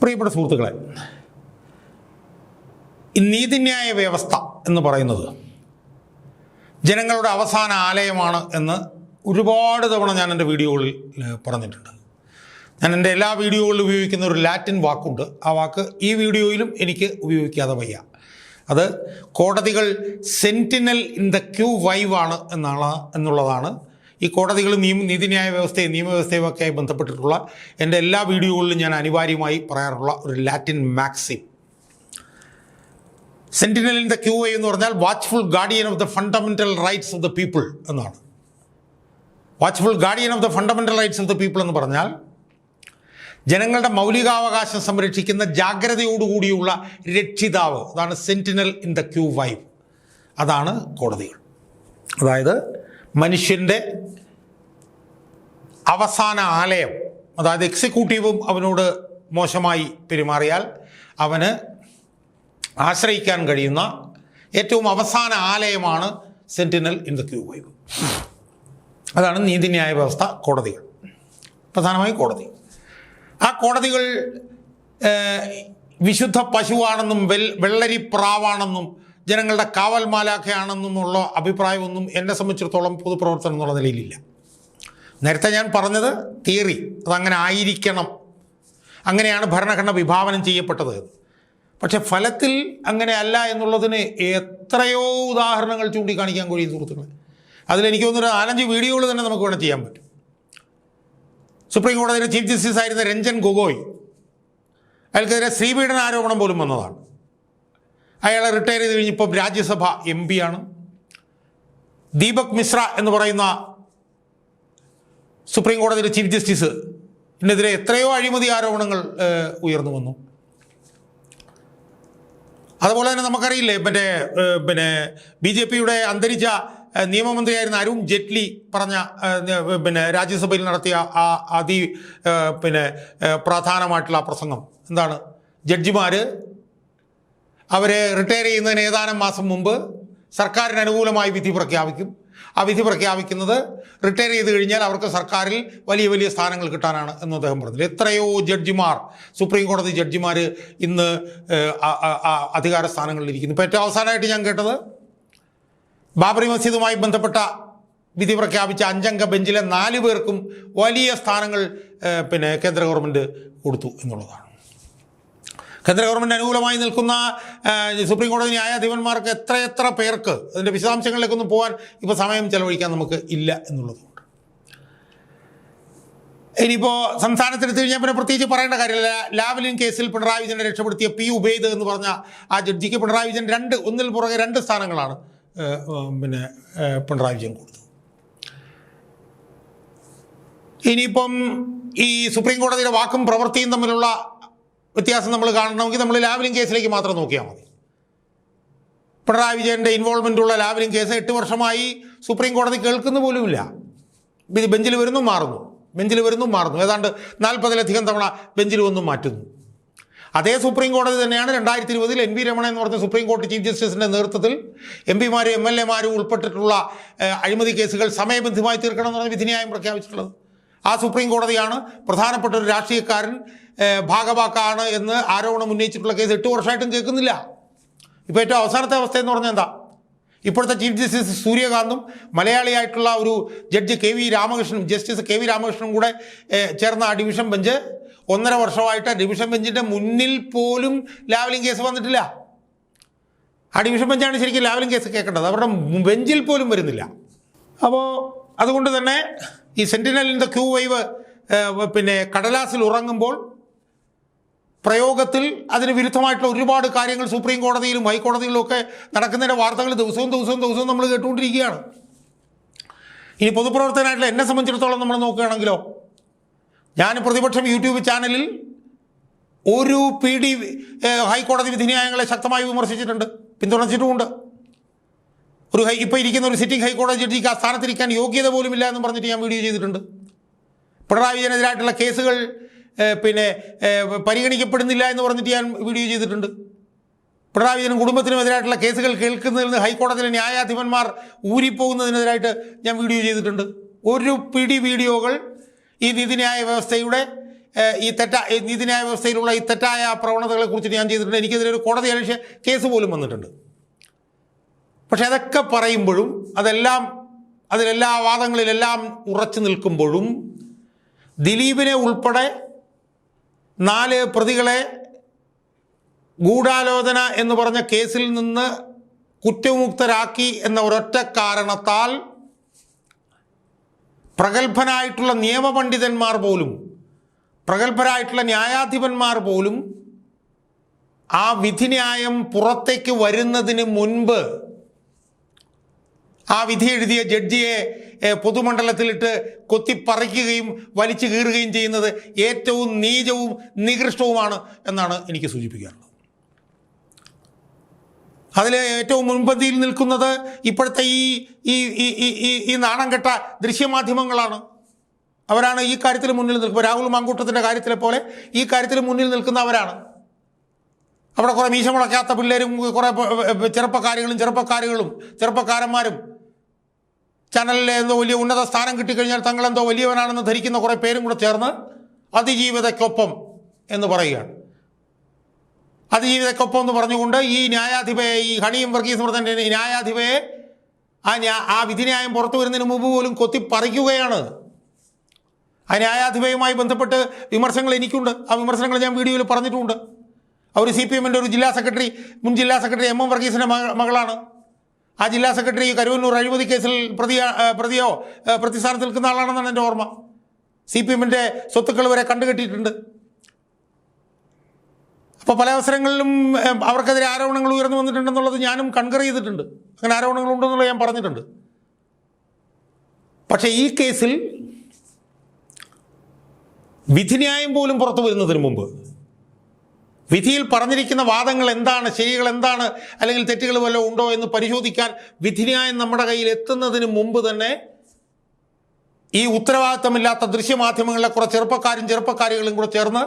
പ്രിയപ്പെട്ട സുഹൃത്തുക്കളെ നീതിന്യായ വ്യവസ്ഥ എന്ന് പറയുന്നത് ജനങ്ങളുടെ അവസാന ആലയമാണ് എന്ന് ഒരുപാട് തവണ ഞാൻ എന്റെ വീഡിയോകളിൽ പറഞ്ഞിട്ടുണ്ട്. ഞാൻ എന്റെ എല്ലാ വീഡിയോകളിലും ഉപയോഗിക്കുന്ന ഒരു ലാറ്റിൻ വാക്കുണ്ട്. ആ വാക്ക് ഈ വീഡിയോയിലും എനിക്ക് ഉപയോഗിക്കാതെ വയ്യ. അത് കോടതികൾ sentinel in the qui vive ആണ് എന്നാണ് എന്നുള്ളതാണ് ഈ കോടതികളും നിയമ നീതിന്യായ വ്യവസ്ഥയും നിയമവ്യവസ്ഥയും ഒക്കെ ആയി ബന്ധപ്പെട്ടിട്ടുള്ള എന്റെ എല്ലാ വീഡിയോകളിലും ഞാൻ അനിവാര്യമായി പറയാറുള്ള ഒരു Latin maxim sentinel in the qui എന്ന് പറഞ്ഞാൽ watchful guardian of the fundamental rights of the people എന്നാണ്. Watchful guardian of the fundamental rights of the people എന്ന് പറഞ്ഞാൽ ജനങ്ങളുടെ മൗലികാവകാശം സംരക്ഷിക്കുന്ന ജാഗ്രതയോടുകൂടിയുള്ള രക്ഷിതാവ്. അതാണ് sentinel in the qui vive അതാണ് കോടതികൾ. അതായത് മനുഷ്യന്റെ അവസാന ആലയം അതായത് എക്സിക്യൂട്ടീവും അവനോട് മോശമായി പെരുമാറിയാൽ അവന് ആശ്രയിക്കാൻ കഴിയുന്ന ഏറ്റവും അവസാന ആലയമാണ് sentinel in the qui vive അതാണ് നീതിന്യായ വ്യവസ്ഥ കോടതികൾ. പ്രധാനമായും കോടതി. ആ കോടതികൾ വിശുദ്ധ പശുവാണെന്നും വെൽ വെള്ളരി പ്രാവാണെന്നും ജനങ്ങളുടെ കാവൽ മാലാഖയാണെന്നുമുള്ള അഭിപ്രായമൊന്നും എന്നെ സംബന്ധിച്ചിടത്തോളം പൊതുപ്രവർത്തനം എന്നുള്ള നിലയിലില്ല. നേരത്തെ ഞാൻ പറഞ്ഞത് തിയറി അതങ്ങനെ ആയിരിക്കണം. അങ്ങനെയാണ് ഭരണഘടന വിഭാവനം ചെയ്യപ്പെട്ടത്. പക്ഷേ ഫലത്തിൽ അങ്ങനെ അല്ല എന്നുള്ളതിന് എത്രയോ ഉദാഹരണങ്ങൾ ചൂണ്ടിക്കാണിക്കാൻ കഴിയും സുഹൃത്തുക്കളെ. അതിലെനിക്ക് തോന്നുന്നൊരു നാലഞ്ച് വീഡിയോകൾ തന്നെ നമുക്ക് വേണം ചെയ്യാൻ പറ്റും. സുപ്രീം കോടതിയിലെ ചീഫ് ജസ്റ്റിസ് ആയിരുന്ന രഞ്ജൻ ഗൊഗോയ് അയാൾക്കെതിരെ ശ്രീപീഡന ആരോപണം പോലും വന്നതാണ്. അയാൾ റിട്ടയർ ചെയ്ത് കഴിഞ്ഞിപ്പം രാജ്യസഭ എം ആണ്. ദീപക് മിശ്ര എന്ന് പറയുന്ന സുപ്രീം കോടതിയിലെ ചീഫ് ജസ്റ്റിസ് ഇതിനെതിരെ എത്രയോ അഴിമതി ആരോപണങ്ങൾ ഉയർന്നു വന്നു. അതുപോലെ തന്നെ നമുക്കറിയില്ലേ മറ്റേ പിന്നെ ബി ജെ പിയുടെ അന്തരിച്ച നിയമമന്ത്രിയായിരുന്ന അരുൺ ജെറ്റ്ലി പറഞ്ഞ പിന്നെ രാജ്യസഭയിൽ നടത്തിയ ആ അതി പിന്നെ പ്രധാനമായിട്ടുള്ള പ്രസംഗം. എന്താണ്? ജഡ്ജിമാർ അവരെ റിട്ടയർ ചെയ്യുന്നതിന് ഏതാനും മാസം മുമ്പ് സർക്കാരിന് അനുകൂലമായി വിധി പ്രഖ്യാപിക്കും. ആ വിധി പ്രഖ്യാപിക്കുന്നത് റിട്ടയർ ചെയ്ത് കഴിഞ്ഞാൽ അവർക്ക് സർക്കാരിൽ വലിയ വലിയ സ്ഥാനങ്ങൾ കിട്ടാനാണ് എന്ന് അദ്ദേഹം പറഞ്ഞത് എത്രയോ ജഡ്ജിമാർ സുപ്രീം കോടതി ജഡ്ജിമാർ ഇന്ന് അധികാര സ്ഥാനങ്ങളിൽ ഇരിക്കുന്നു. ഇപ്പോൾ ഏറ്റവും അവസാനമായിട്ട് ഞാൻ കേട്ടത് ബാബറി മസ്ജിദുമായി ബന്ധപ്പെട്ട വിധി പ്രഖ്യാപിച്ച അഞ്ചംഗ ബെഞ്ചിലെ നാല് പേർക്കും വലിയ സ്ഥാനങ്ങൾ പിന്നെ കേന്ദ്ര ഗവൺമെന്റ് കൊടുത്തു എന്നുള്ളതാണ്. കേന്ദ്ര ഗവൺമെന്റ് അനുകൂലമായി നിൽക്കുന്ന സുപ്രീം കോടതി ന്യായാധിപന്മാർക്ക് എത്രയെത്ര പേർക്ക് അതിന്റെ വിശദാംശങ്ങളിലേക്കൊന്നും പോകാൻ ഇപ്പോൾ സമയം ചെലവഴിക്കാൻ നമുക്ക് ഇല്ല എന്നുള്ളതുകൊണ്ട്. ഇനിയിപ്പോൾ സംസ്ഥാനത്തെടുത്ത് കഴിഞ്ഞാൽ പിന്നെ പ്രത്യേകിച്ച് പറയേണ്ട കാര്യമില്ല. ലാവലിൻ കേസിൽ പിണറായി വിജയനെ രക്ഷപ്പെടുത്തിയ പി ഉബൈദ് എന്ന് പറഞ്ഞ ആ ജഡ്ജിക്ക് പിണറായി വിജയൻ രണ്ട് ഒന്നിൽ പുറകെ രണ്ട് സ്ഥാനങ്ങളാണ് പിന്നെ പിണറായി വിജയൻ കൊടുത്തത്. ഇനിയിപ്പം ഈ സുപ്രീം കോടതിയുടെ വാക്കും പ്രവൃത്തിയും തമ്മിലുള്ള വ്യത്യാസം നമ്മൾ കാണണമെങ്കിൽ നമ്മൾ ലാവലിംഗ് കേസിലേക്ക് മാത്രം നോക്കിയാൽ മതി. പിണറായി വിജയന്റെ ഇൻവോൾവ്മെന്റ് ഉള്ള ലാവലിംഗ് കേസ് എട്ട് വർഷമായി സുപ്രീം കോടതി കേൾക്കുന്ന പോലുമില്ല. ബെഞ്ചിൽ വരുന്നു മാറുന്നു. ബെഞ്ചിൽ വരുന്നു മാറുന്നു. ഏതാണ്ട് നാൽപ്പതിലധികം തവണ ബെഞ്ചിൽ വന്നും മാറ്റുന്നു. അതേ സുപ്രീം കോടതി തന്നെയാണ് രണ്ടായിരത്തി ഇരുപതിൽ എൻ വി രമണ എന്ന് പറഞ്ഞ സുപ്രീം കോടതി ചീഫ് ജസ്റ്റിസിന്റെ നേതൃത്വത്തിൽ എം പിമാരും എം എൽ എമാരും ഉൾപ്പെട്ടിട്ടുള്ള അഴിമതി കേസുകൾ സമയബന്ധിതമായി തീർക്കണമെന്ന് പറഞ്ഞ വിധിന്യായം പ്രഖ്യാപിച്ചിട്ടുള്ളത്. ആ സുപ്രീം കോടതിയാണ് പ്രധാനപ്പെട്ട ഒരു രാഷ്ട്രീയക്കാരൻ ഭാഗവാക്കാണ് എന്ന് ആരോപണം ഉന്നയിച്ചിട്ടുള്ള കേസ് എട്ട് വർഷമായിട്ടും കേൾക്കുന്നില്ല. ഇപ്പോൾ ഏറ്റവും അവസാനത്തെ അവസ്ഥ എന്ന് പറഞ്ഞാൽ എന്താ? ഇപ്പോഴത്തെ ചീഫ് ജസ്റ്റിസ് സൂര്യകാന്തും മലയാളിയായിട്ടുള്ള ഒരു ജഡ്ജ് കെ വി രാമകൃഷ്ണനും ജസ്റ്റിസ് കെ വി രാമകൃഷ്ണനും കൂടെ ചേർന്ന ആ ഡിവിഷൻ ബെഞ്ച് ഒന്നര വർഷമായിട്ട് ഡിവിഷൻ ബെഞ്ചിന്റെ മുന്നിൽ പോലും ലാവലിംഗ് കേസ് വന്നിട്ടില്ല. ആ ഡിവിഷൻ ബെഞ്ചാണ് ശരിക്കും ലാവലിംഗ് കേസ് കേൾക്കേണ്ടത്. അവരുടെ ബെഞ്ചിൽ പോലും വരുന്നില്ല. അപ്പോൾ അതുകൊണ്ട് തന്നെ ഈ സെന്റിനലിന്റെ ക്യൂ വൈവ് പിന്നെ കടലാസിൽ ഉറങ്ങുമ്പോൾ പ്രയോഗത്തിൽ അതിന് വിരുദ്ധമായിട്ടുള്ള ഒരുപാട് കാര്യങ്ങൾ സുപ്രീം കോടതിയിലും ഹൈക്കോടതിയിലും ഒക്കെ നടക്കുന്നതിന്റെ വാർത്തകൾ ദിവസവും ദിവസവും ദിവസവും നമ്മൾ കേട്ടുകൊണ്ടിരിക്കുകയാണ്. ഇനി പൊതുപ്രവർത്തകനായിട്ടുള്ള എന്നെ സംബന്ധിച്ചിടത്തോളം നമ്മൾ നോക്കുകയാണെങ്കിലോ ഞാൻ പ്രതിപക്ഷം യൂട്യൂബ് ചാനലിൽ ഒരു പി ഡി ഹൈക്കോടതി വിധിന്യായങ്ങളെ ശക്തമായി വിമർശിച്ചിട്ടുണ്ട് പിന്തുണച്ചിട്ടുമുണ്ട്. ഒരു ഹൈ ഇപ്പോൾ ഇരിക്കുന്ന ഒരു സിറ്റിംഗ് ഹൈക്കോടതി ജഡ്ജിക്ക് ആ സ്ഥാനത്തിരിക്കാൻ യോഗ്യത പോലും ഇല്ല എന്ന് പറഞ്ഞിട്ട് ഞാൻ വീഡിയോ ചെയ്തിട്ടുണ്ട്. പിണറായി വിജയനെതിരായിട്ടുള്ള കേസുകൾ പിന്നെ പരിഗണിക്കപ്പെടുന്നില്ല എന്ന് പറഞ്ഞിട്ട് ഞാൻ വീഡിയോ ചെയ്തിട്ടുണ്ട്. പിണറായി വിജയനും കുടുംബത്തിനും എതിരായിട്ടുള്ള കേസുകൾ കേൾക്കുന്നതിൽ നിന്ന് ഹൈക്കോടതിയിലെ ന്യായാധിപന്മാർ ഊരിപ്പോകുന്നതിനെതിരായിട്ട് ഞാൻ വീഡിയോ ചെയ്തിട്ടുണ്ട്. ഒരു പിടി വീഡിയോകൾ ഈ നീതിന്യായ വ്യവസ്ഥയുടെ ഈ തെറ്റ നീതിന്യായ വ്യവസ്ഥയിലുള്ള ഈ തെറ്റായ പ്രവണതകളെ കുറിച്ച് ഞാൻ ചെയ്തിട്ടുണ്ട്. എനിക്കെതിരെ ഒരു കോടതി അലക്ഷ്യ കേസ് പോലും വന്നിട്ടുണ്ട്. പക്ഷെ അതൊക്കെ പറയുമ്പോഴും അതെല്ലാം അതിലെല്ലാ വാദങ്ങളിലെല്ലാം ഉറച്ചു നിൽക്കുമ്പോഴും ദിലീപിനെ ഉൾപ്പെടെ നാല് പ്രതികളെ ഗൂഢാലോചന എന്ന് പറഞ്ഞ കേസിൽ നിന്ന് കുറ്റമുക്തരാക്കി എന്ന ഒരൊറ്റ കാരണത്താൽ പ്രഗത്ഭനായിട്ടുള്ള നിയമപണ്ഡിതന്മാർ പോലും പ്രഗത്ഭരായിട്ടുള്ള ന്യായാധിപന്മാർ പോലും ആ വിധിന്യായം പുറത്തേക്ക് വരുന്നതിന് മുൻപ് ആ വിധി എഴുതിയ ജഡ്ജിയെ പൊതുമണ്ഡലത്തിലിട്ട് കൊത്തിപ്പറിക്കുകയും വലിച്ചു കീറുകയും ചെയ്യുന്നത് ഏറ്റവും നീചവും നികൃഷ്ടവുമാണ് എന്നാണ് എനിക്ക് സൂചിപ്പിക്കാറുള്ളത് അതിൽ ഏറ്റവും മുൻപന്തിയിൽ നിൽക്കുന്നത് ഇപ്പോഴത്തെ ഈ ഈ ഈ ഈ നാണം കെട്ട ദൃശ്യമാധ്യമങ്ങളാണ്. അവരാണ് ഈ കാര്യത്തിൽ മുന്നിൽ നിൽക്കുക രാഹുൽ മാങ്കൂട്ടത്തിന്റെ കാര്യത്തിലെ പോലെ ഈ കാര്യത്തിൽ മുന്നിൽ നിൽക്കുന്നവരാണ് അവിടെ കുറേ മീശ മുളയ്ക്കാത്ത പിള്ളേരും കുറേ ചെറുപ്പക്കാരികളും ചെറുപ്പക്കാരികളും ചെറുപ്പക്കാരന്മാരും ചാനലിലെ എന്തോ വലിയ ഉന്നത സ്ഥാനം കിട്ടിക്കഴിഞ്ഞാൽ തങ്ങൾ എന്തോ വലിയവനാണെന്ന് ധരിക്കുന്ന കുറേ പേരും കൂടെ ചേർന്ന് അതിജീവിതയ്ക്കൊപ്പം എന്ന് പറയുകയാണ്. അതിജീവിതയ്ക്കൊപ്പം എന്ന് പറഞ്ഞുകൊണ്ട് ഈ ന്യായാധിപയെ ഈ ഹണിയും വർഗീസ് മൃതന്റെ ന്യായാധിപയെ ആ ന്യാ ആ വിധിന്യായം പുറത്തു വരുന്നതിന് മുമ്പ് പോലും കൊത്തി പറിക്കുകയാണ്. ആ ന്യായാധിപയുമായി ബന്ധപ്പെട്ട് വിമർശനങ്ങൾ എനിക്കുണ്ട്. ആ വിമർശനങ്ങൾ ഞാൻ വീഡിയോയിൽ പറഞ്ഞിട്ടുമുണ്ട്. അവർ സി പി എമ്മിന്റെ ഒരു ജില്ലാ സെക്രട്ടറി മുൻ ജില്ലാ സെക്രട്ടറി എം എം വർഗീസിന്റെ മകളാണ്. ആ ജില്ലാ സെക്രട്ടറി കരുവന്നൂർ അഴിമതി കേസിൽ പ്രതി പ്രതിയോ ഏ, പ്രതിസ്ഥാനത്ത് നിൽക്കുന്ന ആളാണെന്നാണ് എന്റെ ഓർമ്മ. സി പി എമ്മിന്റെ സ്വത്തുക്കൾ വരെ കണ്ടുകെട്ടിയിട്ടുണ്ട്. അപ്പോൾ പല അവസരങ്ങളിലും അവർക്കെതിരെ ആരോപണങ്ങൾ ഉയർന്നു വന്നിട്ടുണ്ടെന്നുള്ളത് ഞാനും കൺകർ ചെയ്തിട്ടുണ്ട്. അങ്ങനെ ആരോപണങ്ങൾ ഉണ്ടെന്നുള്ളത് ഞാൻ പറഞ്ഞിട്ടുണ്ട്. പക്ഷേ ഈ കേസിൽ വിധിന്യായം പോലും പുറത്തു വരുന്നതിന് മുമ്പ് വിധിയിൽ പറഞ്ഞിരിക്കുന്ന വാദങ്ങൾ എന്താണ് ശരികൾ എന്താണ് അല്ലെങ്കിൽ തെറ്റുകൾ വല്ലതും ഉണ്ടോ എന്ന് പരിശോധിക്കാൻ വിധിന്യായം നമ്മുടെ കയ്യിൽ എത്തുന്നതിന് മുമ്പ് തന്നെ ഈ ഉത്തരവാദിത്തമില്ലാത്ത ദൃശ്യമാധ്യമങ്ങളിലെ കുറേ ചെറുപ്പക്കാരും ചെറുപ്പക്കാരികളും കൂടെ ചേർന്ന്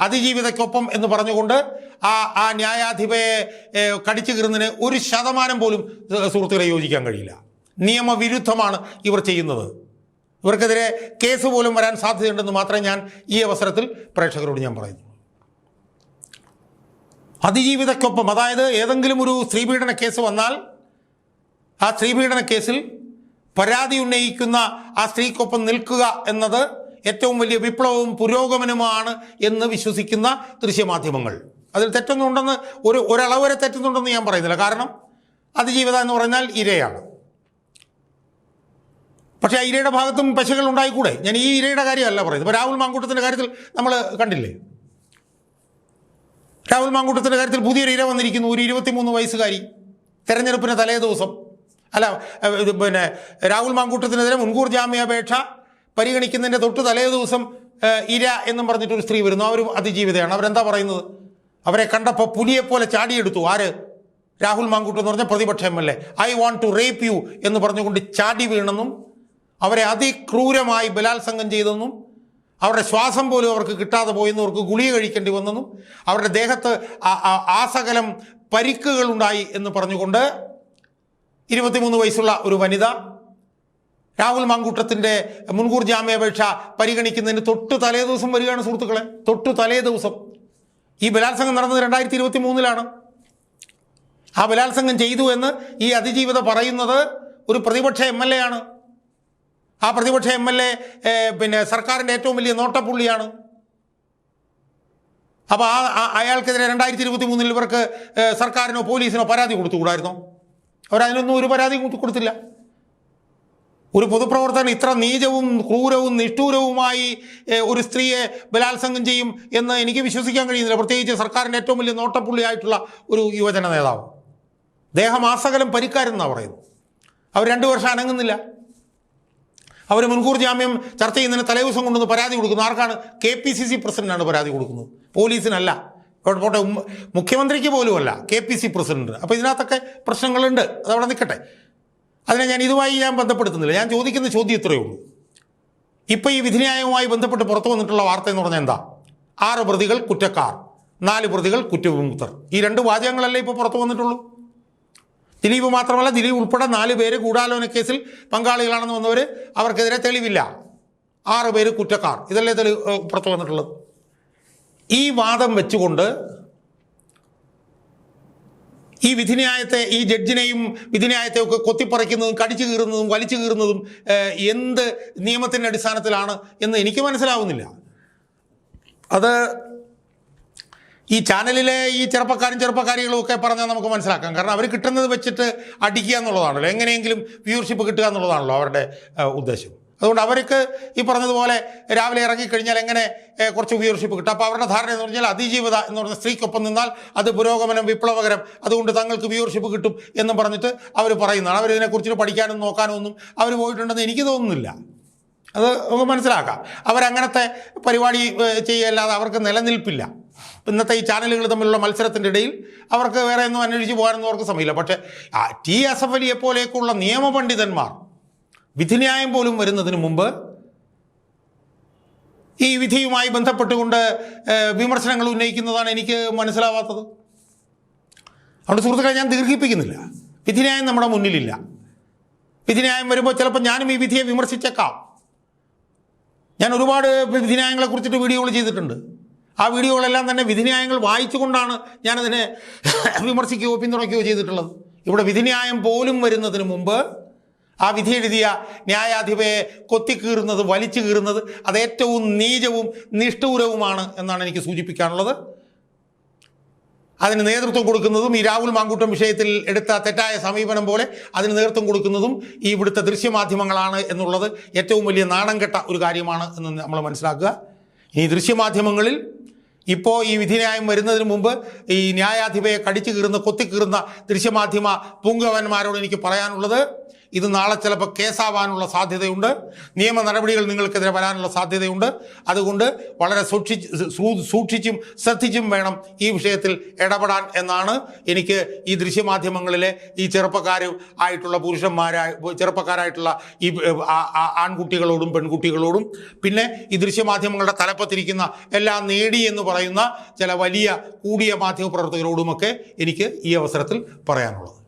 അതിജീവിതയ്ക്കൊപ്പം എന്ന് പറഞ്ഞുകൊണ്ട് ആ ആ ന്യായാധിപയെ കടിച്ചു കീറുന്നതിന് ഒരു ശതമാനം പോലും സുഹൃത്തുക്കളെ യോജിക്കാൻ കഴിയില്ല. നിയമവിരുദ്ധമാണ് ഇവർ ചെയ്യുന്നത്. ഇവർക്കെതിരെ കേസ് പോലും വരാൻ സാധ്യതയുണ്ടെന്ന് മാത്രമേ ഞാൻ ഈ അവസരത്തിൽ പ്രേക്ഷകരോട് ഞാൻ പറയുന്നു. അതിജീവിതയ്ക്കൊപ്പം അതായത് ഏതെങ്കിലും ഒരു സ്ത്രീപീഡന കേസ് വന്നാൽ ആ സ്ത്രീപീഡന കേസിൽ പരാതി ഉന്നയിക്കുന്ന ആ സ്ത്രീക്കൊപ്പം നിൽക്കുക എന്നത് ഏറ്റവും വലിയ വിപ്ലവവും പുരോഗമനവുമാണ് എന്ന് വിശ്വസിക്കുന്ന ദൃശ്യമാധ്യമങ്ങൾ. അതിൽ തെറ്റൊന്നും ഉണ്ടെന്ന് ഒരു ഒരളവ് വരെ തെറ്റുന്നുണ്ടെന്ന് ഞാൻ പറയുന്നില്ല. കാരണം അതിജീവിത എന്ന് പറഞ്ഞാൽ ഇരയാണ്. പക്ഷേ ആ ഇരയുടെ ഭാഗത്തും പശകൾ ഉണ്ടായിക്കൂടെ? ഞാൻ ഈ ഇരയുടെ കാര്യമല്ല പറയുന്നത്. ഇപ്പോൾ രാഹുൽ മാങ്കൂട്ടത്തിന്റെ കാര്യത്തിൽ നമ്മൾ കണ്ടില്ലേ? രാഹുൽ മാങ്കൂട്ടത്തിന്റെ കാര്യത്തിൽ പുതിയൊരു ഇര വന്നിരിക്കുന്നു. ഒരു ഇരുപത്തിമൂന്ന് വയസ്സുകാരി. തെരഞ്ഞെടുപ്പിന് തലേ ദിവസം. അല്ല പിന്നെ രാഹുൽ മാങ്കൂട്ടത്തിനെതിരെ മുൻകൂർ ജാമ്യാപേക്ഷ പരിഗണിക്കുന്നതിന്റെ തൊട്ട് തലേ ദിവസം ഇര എന്നും പറഞ്ഞിട്ടൊരു സ്ത്രീ വരുന്നു. അവർ അതിജീവിതയാണ്. അവരെന്താ പറയുന്നത്? അവരെ കണ്ടപ്പോൾ പുലിയെപ്പോലെ ചാടിയെടുത്തു. ആര്? രാഹുൽ മാങ്കൂട്ട് എന്ന് പറഞ്ഞ പ്രതിപക്ഷ M L A. I want to rape you എന്ന് പറഞ്ഞുകൊണ്ട് ചാടി വീണെന്നും അവരെ അതിക്രൂരമായി ബലാത്സംഗം ചെയ്തെന്നും അവരുടെ ശ്വാസം പോലും അവർക്ക് കിട്ടാതെ പോയെന്നും അവർക്ക് ഗുളിക കഴിക്കേണ്ടി വന്നെന്നും അവരുടെ ദേഹത്ത് ആ- ആസകലം പരിക്കുകളുണ്ടായി എന്ന് പറഞ്ഞുകൊണ്ട് ഇരുപത്തിമൂന്ന് വയസ്സുള്ള ഒരു വനിത രാഹുൽ മാങ്കൂട്ടത്തിന്റെ മുൻകൂർ ജാമ്യാപേക്ഷ പരിഗണിക്കുന്നതിന് തൊട്ട് തലേ ദിവസം വരികയാണ് സുഹൃത്തുക്കളെ. തൊട്ട് തലേ ദിവസം. ഈ ബലാത്സംഗം നടന്നത് രണ്ടായിരത്തി ഇരുപത്തി മൂന്നിലാണ് ആ ബലാത്സംഗം ചെയ്തു എന്ന് ഈ അതിജീവിത പറയുന്നത് ഒരു പ്രതിപക്ഷ എം എൽ എ ആണ്. ആ പ്രതിപക്ഷ എം എൽ എ പിന്നെ സർക്കാരിന്റെ ഏറ്റവും വലിയ നോട്ടപ്പുള്ളിയാണ് അപ്പോൾ ആ അയാൾക്കെതിരെ രണ്ടായിരത്തി ഇരുപത്തി മൂന്നിൽ ഇവർക്ക് സർക്കാരിനോ പോലീസിനോ പരാതി കൊടുത്തുകൂടായിരുന്നോ? അവരതിനൊന്നും ഒരു പരാതി കൊടു- കൊടുത്തില്ല. ഒരു പൊതുപ്രവർത്തകൻ ഇത്ര നീചവും ക്രൂരവും നിഷ്ഠൂരവുമായി ഒരു സ്ത്രീയെ ബലാത്സംഗം ചെയ്യും എന്ന് എനിക്ക് വിശ്വസിക്കാൻ കഴിയുന്നില്ല. പ്രത്യേകിച്ച് സർക്കാരിന്റെ ഏറ്റവും വലിയ നോട്ടപ്പുള്ളിയായിട്ടുള്ള ഒരു യുവജന നേതാവ്. ദേഹമാസകലം പരിക്കാരെന്നാണ് പറയുന്നത്. അവർ രണ്ടു വർഷം അനങ്ങുന്നില്ല. അവർ മുൻകൂർ ജാമ്യം ചർച്ച ചെയ്യുന്നതിന് തലേദിവസം കൊണ്ടുവന്ന് പരാതി കൊടുക്കുന്നു. ആർക്കാണ്? കെ പി സി സി പ്രസിഡന്റാണ് പരാതി കൊടുക്കുന്നത് പോലീസിനല്ല. പോട്ടെ മുഖ്യമന്ത്രിക്ക് പോലുമല്ല കെ പി സി പ്രസിഡന്റ്. അപ്പോൾ ഇതിനകത്തൊക്കെ പ്രശ്നങ്ങളുണ്ട്. അതവിടെ നിൽക്കട്ടെ. അതിനെ ഞാൻ ഇതുമായി ഞാൻ ബന്ധപ്പെടുത്തുന്നില്ല. ഞാൻ ചോദിക്കുന്ന ചോദ്യം ഇത്രയേ ഉള്ളൂ. ഇപ്പോൾ ഈ വിധിന്യായവുമായി ബന്ധപ്പെട്ട് പുറത്തു വന്നിട്ടുള്ള വാർത്ത എന്ന് പറഞ്ഞാൽ എന്താ? ആറ് പ്രതികൾ കുറ്റക്കാർ നാല് പ്രതികൾ കുറ്റവിമുക്തർ. ഈ രണ്ട് വാചകങ്ങളല്ലേ ഇപ്പോൾ പുറത്തു വന്നിട്ടുള്ളൂ? ദിലീപ് മാത്രമല്ല ദിലീപ് ഉൾപ്പെടെ നാല് പേര് ഗൂഢാലോചന കേസിൽ പങ്കാളികളാണെന്ന് വന്നവർ അവർക്കെതിരെ തെളിവില്ല. ആറ് പേര് കുറ്റക്കാർ. ഇതല്ലേ തെളിവ് പുറത്തു വന്നിട്ടുള്ളത്. ഈ വാദം വെച്ചുകൊണ്ട് ഈ വിധിന്യായത്തെ ഈ ജഡ്ജിനെയും വിധിന്യായത്തെ ഒക്കെ കൊത്തിപ്പറിക്കുന്നതും കടിച്ചു കീറുന്നതും വലിച്ചു കീറുന്നതും എന്ത് നിയമത്തിന്റെ അടിസ്ഥാനത്തിലാണ് എന്ന് എനിക്ക് മനസ്സിലാവുന്നില്ല. അത് ഈ ചാനലിലെ ഈ ചെറുപ്പക്കാരും ചെറുപ്പക്കാരികളും ഒക്കെ പറഞ്ഞാൽ നമുക്ക് മനസ്സിലാക്കാം. കാരണം അവർ കിട്ടുന്നത് വെച്ചിട്ട് അടിക്കുക എന്നുള്ളതാണല്ലോ. എങ്ങനെയെങ്കിലും വ്യൂവർഷിപ്പ് കിട്ടുക എന്നുള്ളതാണല്ലോ അവരുടെ ഉദ്ദേശം. അതുകൊണ്ട് അവർക്ക് ഈ പറഞ്ഞതുപോലെ രാവിലെ ഇറങ്ങിക്കഴിഞ്ഞാൽ എങ്ങനെ കുറച്ച് വ്യൂവർഷിപ്പ് കിട്ടും? അപ്പോൾ അവരുടെ ധാരണ എന്ന് പറഞ്ഞാൽ അതിജീവിത എന്ന് പറഞ്ഞ സ്ത്രീക്കൊപ്പം നിന്നാൽ അത് പുരോഗമനം വിപ്ലവകരം അതുകൊണ്ട് തങ്ങൾക്ക് വ്യൂവർഷിപ്പ് കിട്ടും എന്നും പറഞ്ഞിട്ട് അവർ പറയുന്നതാണ്. അവരിതിനെക്കുറിച്ച് പഠിക്കാനും നോക്കാനും ഒന്നും അവർ പോയിട്ടുണ്ടെന്ന് എനിക്ക് തോന്നുന്നില്ല. അത് നമുക്ക് മനസ്സിലാക്കാം. അവരങ്ങനത്തെ പരിപാടി ചെയ്യുകയല്ലാതെ അവർക്ക് നിലനിൽപ്പില്ല. ഇന്നത്തെ ഈ ചാനലുകൾ തമ്മിലുള്ള മത്സരത്തിന്റെ ഇടയിൽ അവർക്ക് വേറെ ഒന്നും അന്വേഷിച്ച് പോകാനൊന്നും അവർക്ക് സമയമില്ല. പക്ഷേ ടി അസഫ് അലിയെ പോലെയൊക്കെയുള്ള നിയമപണ്ഡിതന്മാർ വിധിന്യായം പോലും വരുന്നതിന് മുമ്പ് ഈ വിധിയുമായി ബന്ധപ്പെട്ടുകൊണ്ട് വിമർശനങ്ങൾ ഉന്നയിക്കുന്നതാണ് എനിക്ക് മനസ്സിലാവാത്തത്. അതുകൊണ്ട് സുഹൃത്തുക്കളെ ഞാൻ ദീർഘിപ്പിക്കുന്നില്ല. വിധിന്യായം നമ്മുടെ മുന്നിലില്ല. വിധിന്യായം വരുമ്പോൾ ചിലപ്പോൾ ഞാനും ഈ വിധിയെ വിമർശിച്ചേക്കാം. ഞാൻ ഒരുപാട് വിധിന്യായങ്ങളെ കുറിച്ചിട്ട് വീഡിയോകൾ ചെയ്തിട്ടുണ്ട്. ആ വീഡിയോകളെല്ലാം തന്നെ വിധിന്യായങ്ങൾ വായിച്ചുകൊണ്ടാണ് ഞാനതിനെ വിമർശിക്കുകയോ പിന്തുണയ്ക്കുകയോ ചെയ്തിട്ടുള്ളത്. ഇവിടെ വിധിന്യായം പോലും വരുന്നതിന് മുമ്പ് ആ വിധി എഴുതിയ ന്യായാധിപയെ കൊത്തിക്കീറുന്നത് വലിച്ചു കീറുന്നത് അത് ഏറ്റവും നീചവും നിഷ്ഠൂരവുമാണ് എന്നാണ് എനിക്ക് സൂചിപ്പിക്കാനുള്ളത്. അതിന് നേതൃത്വം കൊടുക്കുന്നതും ഈ രാഹുൽ മാങ്കൂട്ടം വിഷയത്തിൽ എടുത്ത തെറ്റായ സമീപനം പോലെ അതിന് നേതൃത്വം കൊടുക്കുന്നതും ഈ ഇവിടുത്തെ ദൃശ്യമാധ്യമങ്ങളാണ് എന്നുള്ളത് ഏറ്റവും വലിയ നാണം കെട്ട ഒരു കാര്യമാണ് എന്ന് നമ്മൾ മനസ്സിലാക്കുക. ഈ ദൃശ്യമാധ്യമങ്ങളിൽ ഇപ്പോൾ ഈ വിധിന്യായം വരുന്നതിന് മുമ്പ് ഈ ന്യായാധിപയെ കടിച്ചു കീറുന്ന കൊത്തിക്കീറുന്ന ദൃശ്യമാധ്യമ പൂങ്കവന്മാരോട് എനിക്ക് പറയാനുള്ളത് ഇത് നാളെ ചിലപ്പോൾ കേസാവാനുള്ള സാധ്യതയുണ്ട്. നിയമ നടപടികൾ നിങ്ങൾക്കെതിരെ വരാനുള്ള സാധ്യതയുണ്ട്. അതുകൊണ്ട് വളരെ സൂക്ഷിച്ച് സൂക്ഷിച്ചും ശ്രദ്ധിച്ചും വേണം ഈ വിഷയത്തിൽ ഇടപെടാൻ എന്നാണ് എനിക്ക് ഈ ദൃശ്യമാധ്യമങ്ങളിലെ ഈ ചെറുപ്പക്കാർ ആയിട്ടുള്ള പുരുഷന്മാരായ ചെറുപ്പക്കാരായിട്ടുള്ള ഈ ആൺകുട്ടികളോടും പെൺകുട്ടികളോടും. പിന്നെ ഈ ദൃശ്യമാധ്യമങ്ങളുടെ തലപ്പത്തിരിക്കുന്ന എല്ലാം നേടി എന്ന് പറയുന്ന ചില വലിയ കൂടിയ മാധ്യമപ്രവർത്തകരോടുമൊക്കെ എനിക്ക് ഈ അവസരത്തിൽ പറയാനുള്ളത്.